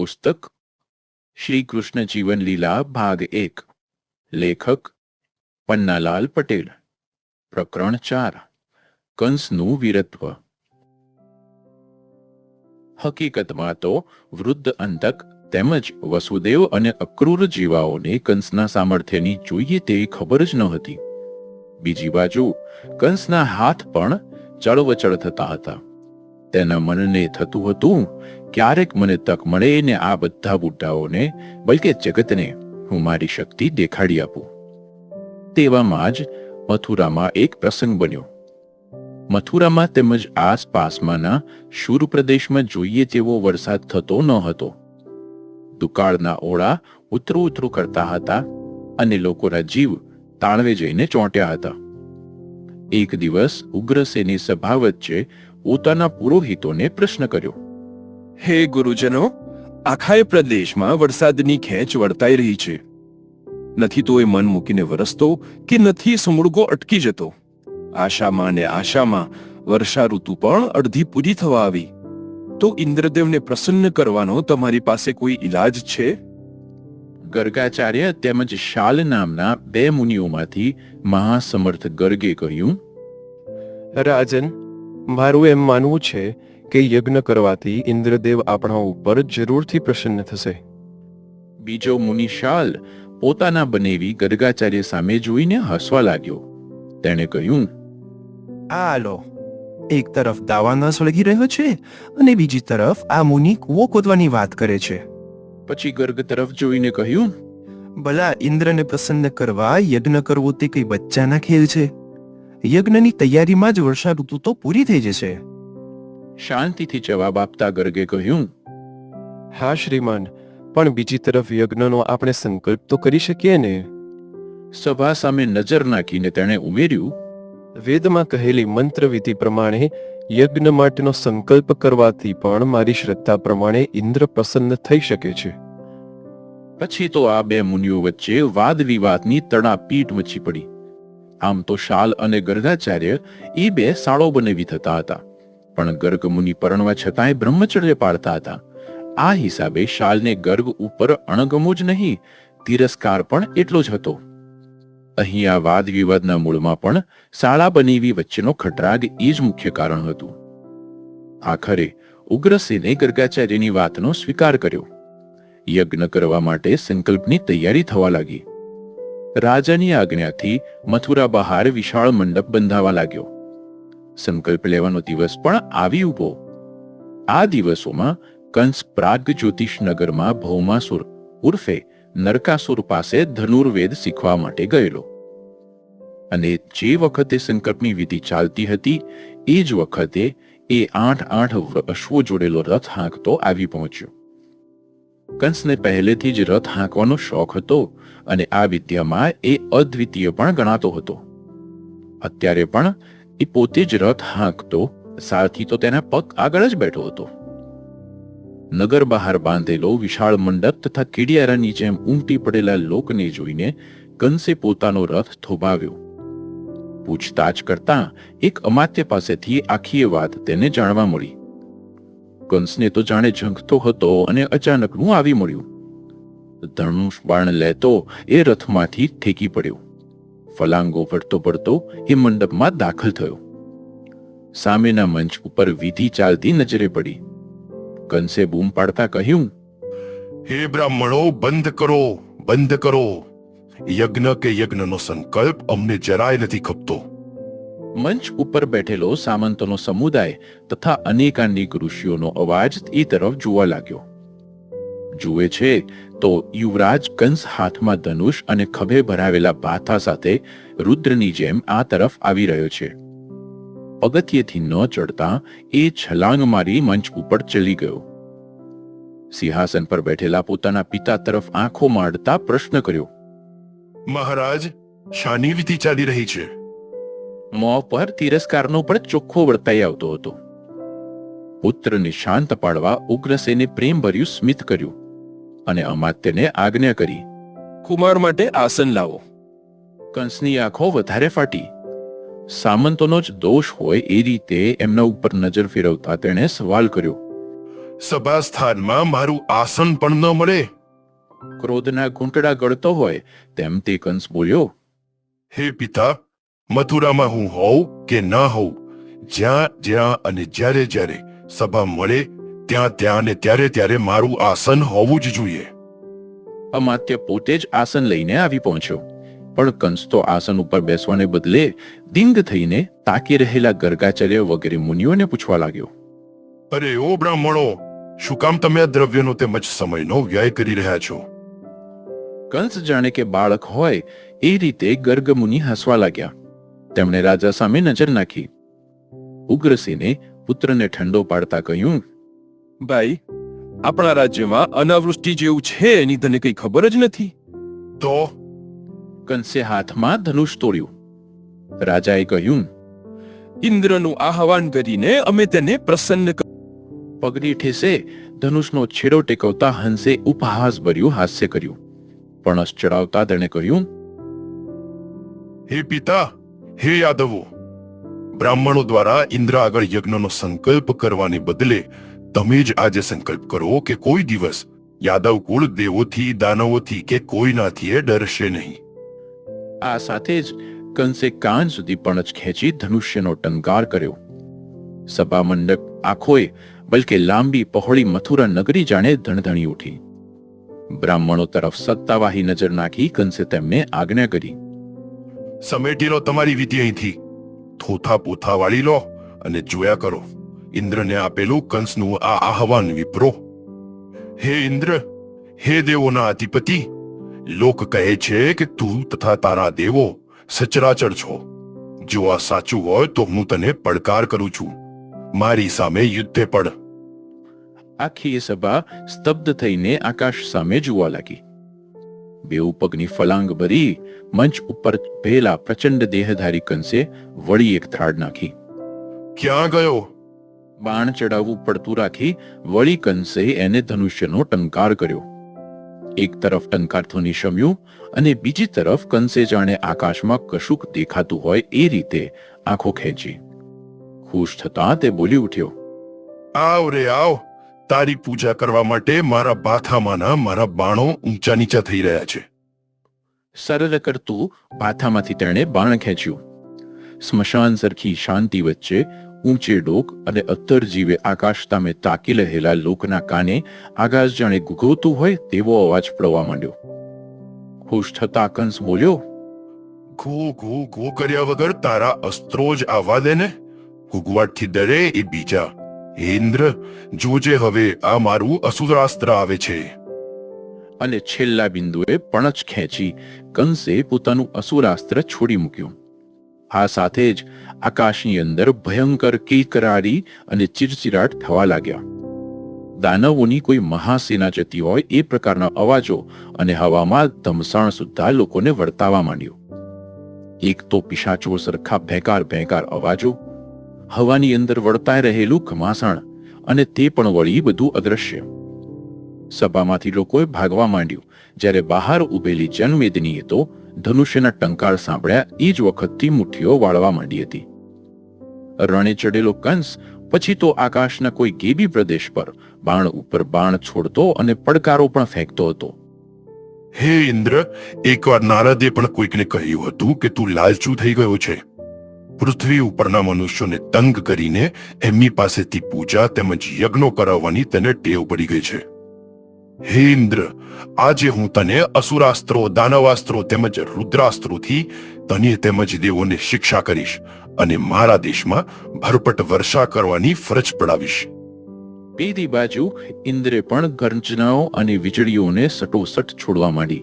પુસ્તક, શ્રી કૃષ્ણ જીવન લીલા, ભાગ એક, લેખક, પન્નાલાલ પટેલ, પ્રકરણ ચાર, કંસનું વીરત્વ. હકીકતમાં તો વૃદ્ધ અંતક તેમજ વસુદેવ અને અક્રૂર જીવાઓને કંસના સામર્થ્યની જોઈએ તેવી ખબર જ ન હતી. બીજી બાજુ, કંસના હાથ પણ ચળવચળ થતા હતા. તેના મનને થતું હતું ક્યારેક મને તક મળે ને આ બધા બુટ્ટાઓને બલકે જગતને હું મારી શક્તિ દેખાડી આપું. તેવામાં જ મથુરામાં એક પ્રસંગ બન્યો. મથુરામાં તેમજ આસપાસમાંના શુર પ્રદેશમાં જોઈએ તેવો વરસાદ થતો ન હતો. દુકાળના ઓળા ઉતરું ઉતરું કરતા હતા અને લોકોના જીવ તાણવે જઈને ચોંટ્યા હતા. એક દિવસ ઉગ્રસેની સભા વચ્ચે પોતાના પુરોહિતોને પ્રશ્ન કર્યો. હે ગુરુજનો આખાય પ્રદેશમાં વરસાદની ખેંચ વર્તાઈ રહી છે. નથી તો એ મન મૂકીને વરસતો કે નથી સમૂળગો અટકી જતો. આશામાં ને આશામાં વર્ષા ઋતુ પણ અડધી પૂરી થવા આવી. તો ઇન્દ્રદેવને પ્રસન્ન કરવાનો તમારી પાસે કોઈ ઈલાજ છે? ગર્ગાચાર્ય તેમજ શાલ નામના બે મુનિઓમાંથી મહાસમર્થ ગર્ગે કહ્યું રાજન મારું એમ માનવું છે કે યજ્ઞ કરવાથી ઇન્દ્રદેવ આપણા ઉપર જરૂરથી પ્રસન્ન થશે. બીજો મુનિશાલ પોતાના બનેવી ગર્ગાચાર્ય સામે જોઈને હસવા લાગ્યો. તેણે કહ્યું આ લો એક તરફ દાવાનળ સળગી રહ્યો છે અને બીજી તરફ આ મુનિ કૂવો ખોદવાની વાત કરે છે. પછી ગર્ગ તરફ જોઈને કહ્યું ભલા ઇન્દ્રને પ્રસન્ન કરવા યજ્ઞ કરવો તે કઈ બચ્ચાના ખેલ છે. યજ્ઞની તૈયારીમાં જ વર્ષા ઋતુ તો પૂરી થઈ જશે. શાંતિથી જવાબ આપતા ગર્ગે કહ્યું હા શ્રીમાન પણ બીજી તરફ યજ્ઞનો આપણે સંકલ્પ તો કરી શકીએ ને? સભા સામે નજર નાખીને તેણે ઉમેર્યું વેદમાં કહેલી મંત્રવિધિ પ્રમાણે યજ્ઞ માટેનો સંકલ્પ કરવાથી પણ મારી શ્રદ્ધા પ્રમાણે ઇન્દ્ર પ્રસન્ન થઈ શકે છે. પછી તો આ બે મુનિઓ વચ્ચે વાદ વિવાદની તડાપીટ મચી પડી. આમ તો શાલ અને ગર્ધાચાર્ય એ બે સાળો બનેવી થતા હતા. પણ ગર્ગ મુનિ પરણવા છતાંય બ્રહ્મચર્ય પાળતા હતા. આ હિસાબે શાલને ગર્ગ ઉપર અણગમો જ નહીં, તિરસ્કાર પણ એટલો જ હતો. અહીં આ વાદ વિવાદના મૂળમાં પણ શાળા બનેવી વચ્ચેનો ખટરાગ એ જ મુખ્ય કારણ હતું. આખરે ઉગ્રસેને ગર્ગાચાર્યની વાતનો સ્વીકાર કર્યો. યજ્ઞ કરવા માટે સંકલ્પની તૈયારી થવા લાગી. રાજાની આજ્ઞાથી મથુરા બહાર વિશાળ મંડપ બંધાવા લાગ્યો. સંકલ્પ લેવાનો દિવસ પણ આવી ઊભો આ દિવસોમાં કંસ પ્રાગ જ્યોતિષ ભૌમાસુર ઉર્ફે નરકાસુર પાસે ધનુર્વેદ શીખવા માટે ગયેલો. અને જે વખતે સંકલ્પની વિધિ ચાલતી હતી, એ જ વખતે એ આઠ આઠ અશ્વો જોડેલો રથ હાંકતો આવી પહોંચ્યો. કંસને પહેલેથી જ રથ હાંકવાનો શોખ હતો અને આ વિદ્યામાં એ અદ્વિતીય પણ ગણાતો હતો. અત્યારે પણ એ પોતે જ રથ હાંકતો, સારથી તો તેના પગ આગળ જ બેઠો હતો. નગર બહાર બાંધેલો વિશાળ મંડપ તથા કીડિયારાની જેમ ઉમટી પડેલા લોકને જોઈને કંસે પોતાનો રથ થોભાવ્યો. પૂછતાછ કરતા એક અમાત્ય પાસેથી આખી વાત તેને જાણવા મળી. કંસને તો જાણે ઝંખતો હતો અને અચાનકનું આવી મળ્યું. ધનુષ બાણ લેતો એ રથમાંથી ઠેકી પડ્યો. ફલાંગો પડતો પડતો એ મંડપમાં દાખલ થયો. સામેના મંચ ઉપર વિધિ ચાલતી નજરે પડી. કંસે બૂમ પાડતા કહ્યું હે બ્રાહ્મણો બંધ કરો બંધ કરો. યજ્ઞ કે યજ્ઞનો સંકલ્પ અમને જરાય નથી ખપતો. મંચ ઉપર બેઠેલો સામંતોનો સમુદાય તથા અનેકાનેક ઋષિઓનો અવાજ એ તરફ જોવા લાગ્યો. જુએ છે તો યુવરાજ કંસ હાથમાં ધનુષ અને ખભે ભરાવેલા બાથા સાથે રુદ્રની જેમ આ તરફ આવી રહ્યો છે. પગથિયેથી ન ચડતા એ છલાંગ મારી મંચ ઉપર ચલી ગયો. સિંહાસન પર બેઠેલા પોતાના પિતા તરફ આંખો માંડતા પ્રશ્ન કર્યો. મહારાજ શાની વિધિ ચાલી રહી છે? મોં પર તિરસ્કારનો પણ ચોખ્ખો વર્તાઈ આવતો હતો. પુત્રને શાંત પાડવા ઉગ્રસેને પ્રેમભર્યું સ્મિત કર્યું. અને અમાત્યને આજ્ઞા કરી. કુમાર માટે આસન લાવો. કંસની આંખો વધારે ફાટી. સામંતોનો જ દોષ હોય એ રીતે એમના ઉપર નજર ફેરવતા તેણે સવાલ કર્યો. સભાસ્થાનમાં મારું આસન પણ ન મળે. ક્રોધના ઘૂંટડા ગળતો હોય તેમ તે કંસ બોલ્યો. હે પિતા મથુરામાં હું હોઉં કે ના હોઉં? જ્યાં જ્યાં અને જ્યારે જ્યારે સભા મળે ત્યાં ત્યાં ને ત્યારે ત્યારે મારું આસન હોવું જ જોઈએ. અમાત્ય પોતે જ આસન લઈને આવી પહોંચ્યો. પણ કંસ તો આસન ઉપર બેસવાને બદલે દિંગ થઈને તાકી રહેલા ગર્ગાચાર્ય વગેરે મુનિઓને પૂછવા લાગ્યો. અરે ઓ બ્રાહ્મણો શું કામ તમે આ દ્રવ્યનો તેમજ સમયનો વ્યય કરી રહ્યા છો? કંસ જાણે કે બાળક હોય એ રીતે ગર્ગ મુનિ હસવા લાગ્યા. તેમણે રાજા સામે નજર નાખી. ઉગ્રસેને પુત્રને ઠંડો પાડતા કહ્યું ભાઈ આપણા રાજ્યમાં અનાવૃષ્ટિ જેવું છે એની તને કઈ ખબર જ નથી? તો? કંસે હાથમાં ધનુષ તોડ્યું. રાજાએ કહ્યું ઇન્દ્રનું આહવાન કરીને અમે તેને પ્રસન્ન પગની ઠેસે ધનુષનો છેડો ટેકવતા હંસે ઉપહાસ ભર્યું હાસ્ય કર્યું. પણસ ચડાવતા તેણે કહ્યું હે પિતા હે યાદવો બ્રાહ્મણો દ્વારા ઇન્દ્ર આગળ યજ્ઞનો સંકલ્પ કરવાને બદલે તમે જ આજે સંકલ્પ કરો કે કોઈ દિવસ યાદવ કુળ દેવોથી દાનવોથી કે કોઈનાથી એ ડરશે નહીં. આ સાથે જ કંસે કાન સુધી પણચ ખેંચી ધનુષ્યનો ટંકાર કર્યો. સભા મંડપ આખોએ બલકે લાંબી પહોળી મથુરા નગરી જાણે ધણધણી ઉઠી. બ્રાહ્મણો તરફ સત્તાવાહી નજર નાખી કંસે તેમને આજ્ઞા કરી. સમેટી લો તમારી વિધિ અહીંથી. થોથા પોથા વાળી લો અને જોયા કરો. ઇન્દ્રને આપેલું કંસનું આ આહવાન વિપ્રો હે ઇન્દ્ર હે દેવોના અધિપતિ લોક કહે છે કે તું તથા તારા દેવો સચરાચર છો. જો આ સાચું હોય તો હું તને પડકાર કરું છું. મારી સામે યુદ્ધે પડ. આખી સભા સ્તબ્ધ થઈને આકાશ સામે જોવા લાગી. બેઉ પગની ફલાંગ ભરી મંચ ઉપર ભેલા પ્રચંડ દેહધારી કંસે વળી એક ધાડ નાખી. ક્યાં ગયો? બાણ ચડાવવું પડતું રાખી વળી કંસે એને ધનુષ્યનો ટંકાર કર્યો. એક તરફ ટંકાર ધ્વનિ શમ્યું અને બીજી તરફ કંસે જાણે આકાશમાં કશુંક દેખાતું હોય એ રીતે આંખો ખેંચી. ખુશ થતા તે બોલી ઉઠ્યો આવ રે આવ તારી પૂજા કરવા માટે મારા બાથામાંના મારા બાણો ઊંચા નીચા થઈ રહ્યા છે. સરળ કરતું બાથામાંથી તેણે બાણ ખેંચ્યું. સ્મશાન સરખી શાંતિ વચ્ચે ઊંચે ડોક અને અત્તર જીવે આકાશ સામે તાકી રહેલા લોકના કાને આકાશ જાણે ગુગોતું હોય તેવો અવાજ પડવા માંડ્યો. ખુશ થતા કંસ બોલ્યો ઘો ઘો ઘો કર્યા વગર તારા અસ્ત્રો જ આવવા દે ને? ગુગવાટથી ડરે એ બીજા. ઇન્દ્ર જોજે હવે આ મારું અસુરાસ્ત્ર આવે છે. અને છેલ્લા બિંદુએ પણચ ખેંચી કંસે પોતાનું અસુરાસ્ત્ર છોડી મૂક્યું. આ સાથે જ આકાશની અંદર ભયંકર કીકરારી અને ચિરચિરાટ થવા લાગ્યા. દાનવોની કોઈ મહાસેના જતી હોય એ પ્રકારના અવાજો અને હવામાં ધમસાણ સુદ્ધા લોકોને વર્તાવા માંડ્યો. એક તો પિશાચો સરખા ભેંકાર ભેંકાર અવાજો, હવાની અંદર વળતાઈ રહેલું ઘમાસાણ અને તે પણ વળી બધું અદ્રશ્ય. સભામાંથી લોકોએ ભાગવા માંડ્યું, જ્યારે બહાર ઉભેલી જનમેદનીએ તો ધનુષ્યના ટંકાર સાંભળ્યા એ જ વખતથી મુઠ્ઠીઓ વાળવા માંડી હતી. રણે ચડેલો કંસ પછી તો આકાશના કોઈ ગેબી પ્રદેશ પર બાણ ઉપર બાણ છોડતો અને પડકારો પણ ફેંકતો હતો. હે ઇન્દ્ર, એકવાર નારદે પણ કોઈકને કહ્યું હતું કે તું લાલચુ થઈ ગયો છે. પૃથ્વી ઉપરના મનુષ્યોને તંગ કરીને એમની પાસેથી પૂજા તેમજ યજ્ઞો કરાવવાની તેને ટેવ પડી ગઈ છે. હે ઇન્દ્ર, આજે હું તને અસુરાસ્ત્રો, દાનવાસ્ત્રો તેમજ રુદ્રાસ્ત્રોથી તને તેમજ દેવોને શિક્ષા કરીશ અને મારા દેશમાં ભરપટ વર્ષા કરવાની ફરજ પડાવીશ. પેલી બાજુ ઇન્દ્રે પણ ગર્જનાઓ અને વીજળીઓને સટોસટ છોડવા માંડી.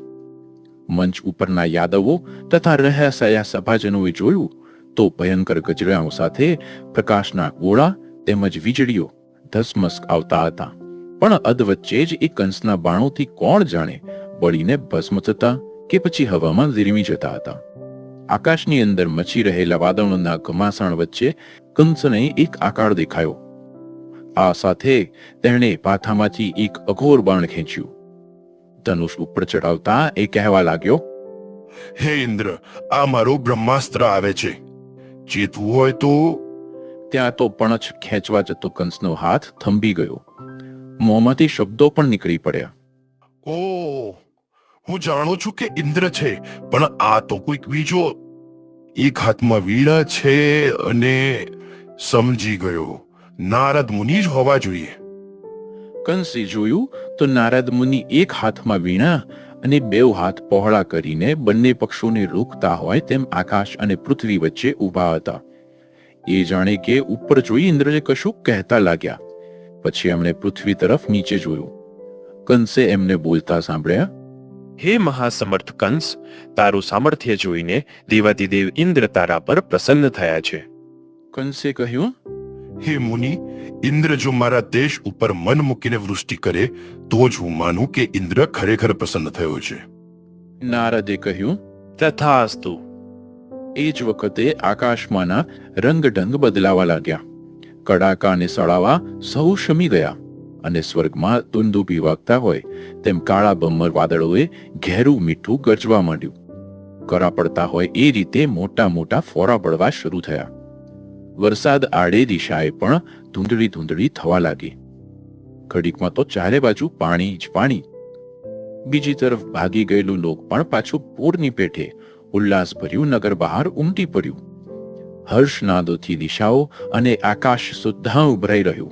મંચ ઉપરના યાદવો તથા રહ્યા સયા સભાજનોએ જોયું તો ભયંકર ગજરાઓ સાથે પ્રકાશના ગોળા તેમજ વીજળીઓ ધસમસ આવતા હતા. પણ અધવચ્ચે જ એ કંસના બાણોથી કોણ જાણે બળીને ભસ્મ થતા કે પછી હવામાં ઝીરમી જતા હતા. આકાશની અંદર મચી રહેલા વાદળોના ઘમાસાણ વચ્ચે કંસને એક આકાર દેખાયો. આ સાથે તેણે પાથામાંથી એક અઘોર બાણ ખેંચ્યું. ધનુષ ઉપર ચડાવતા એ કહેવા લાગ્યો હે ઇન્દ્ર આ મારું બ્રહ્માસ્ત્ર આવે છે. ચેતવું હોય તો ત્યાં તો પણછ ખેંચવા જતો કંસનો હાથ થંભી ગયો. મોંમાંથી શબ્દો પણ નીકળી પડ્યા. ઓ હું જાણું છું કે ઇન્દ્ર છે પણ આ તો કોઈક બીજો એક હાથમાં વીણા છે અને સમજી ગયો. નારદ મુનિ જ હોવા જોઈએ. કંસે જોયું તો નારદ મુનિ એક હાથમાં વીણા અને બે હાથ પહોળા કરીને બંને પક્ષોને રોકતા હોય તેમ આકાશ અને પૃથ્વી વચ્ચે ઊભા હતા. એ જાણે કે ઉપર જોઈ ઇન્દ્રજે કશું કહેતા લાગ્યા. પછી એમણે પૃથ્વી તરફ નીચે જોયું. કંસે એમને બોલતા સાંભળ્યા હે મહાસમર્થ કંસ તારું સામર્થ્ય જોઈને દેવાદિદેવ ઇન્દ્ર તારા પર પ્રસન્ન થયા છે. કંસે કહ્યું હે મુનિ ઇન્દ્ર જો મારા દેશ ઉપર મન મૂકીને વૃષ્ટિ કરે તો જ હું માનું કે ઇન્દ્ર ખરેખર પ્રસન્ન થયો છે. નારદે કહ્યું તથાસ્તુ. એ જ વખતે આકાશમાંના રંગઢંગ બદલાવા લાગ્યા. કડાકા અને સળાવા સૌ શમી ગયા અને સ્વર્ગમાં તુંદુ વાગતા હોય તેમ કાળા બમ્મર વાદળોએ ઘેરું મીઠું ગજવા માંડ્યું. કરા પડતા હોય એ રીતે મોટા મોટા ફોરા પડવા શરૂ થયા. વરસાદ આડે દિશાએ પણ ધૂંધળી ધૂંધળી થવા લાગી. ઘડીકમાં તો ચારે બાજુ પાણી જ પાણી. બીજી તરફ ભાગી ગયેલું લોક પણ પાછું પૂરની પેઠે ઉલ્લાસભર્યું નગર બહાર ઉમટી પડ્યું. હર્ષનાદોથી દિશાઓ અને આકાશ સુદ્ધા ઉભરાઈ રહ્યું.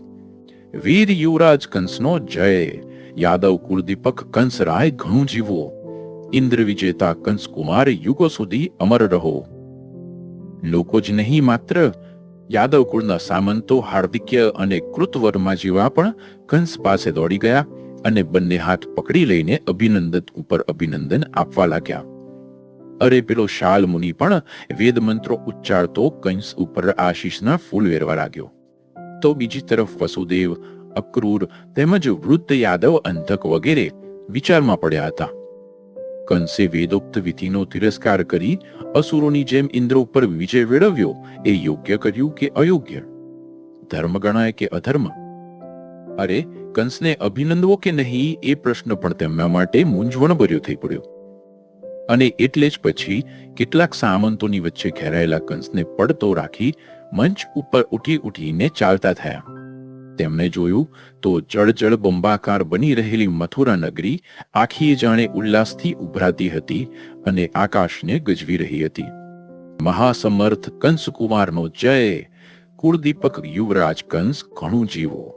વીર યુવરાજ કંસનો જય. યાદવ કુળદીપક કંસરાય ઘણું જીવો. ઇન્દ્ર વિજેતા કંસકુમાર યુગો સુધી અમર રહો. લોકો જ નહીં માત્ર, યાદવ કુળના સામંતો હાર્દિક્ય અને કૃતવર્મા જેવા પણ કંસ પાસે દોડી ગયા અને બંને હાથ પકડી લઈને અભિનંદન ઉપર અભિનંદન આપવા લાગ્યા. અરે પેલો શાલ મુનિ પણ વેદ મંત્રો ઉચ્ચારતો કંસ ઉપર આશીષના ફૂલ વેરવા લાગ્યો. તો બીજી તરફ વસુદેવ, અક્રૂર તેમજ વૃદ્ધ યાદવ અંધક વગેરે વિચારમાં પડ્યા હતા. કંસે વેદોક્ત વિધિનો તિરસ્કાર કરી અસુરોની જેમ ઇન્દ્ર ઉપર વિજય વેળવ્યો એ યોગ્ય કર્યું કે અયોગ્ય? ધર્મ ગણાય કે અધર્મ? અરે, કંસને અભિનંદવો કે નહીં એ પ્રશ્ન પણ તેમના માટે મૂંઝવણભર્યો થઈ પડ્યો. અને એટલે જ પછી કેટલાક સામંતોની વચ્ચે ઘેરાયેલા કંસને પડતો રાખી મંચ ઉપર ઉઠી ઉઠીને ચાલતા થયા. તેમણે જોયું તો જળજળ બંબાકાર બની રહેલી મથુરા નગરી આખી જાણે ઉલ્લાસથી ઉભરાતી હતી અને આકાશને ગજવી રહી હતી. મહાસમર્થ કંસકુમારનો જય, કુળદીપક યુવરાજ કંસ ઘણું જીવો.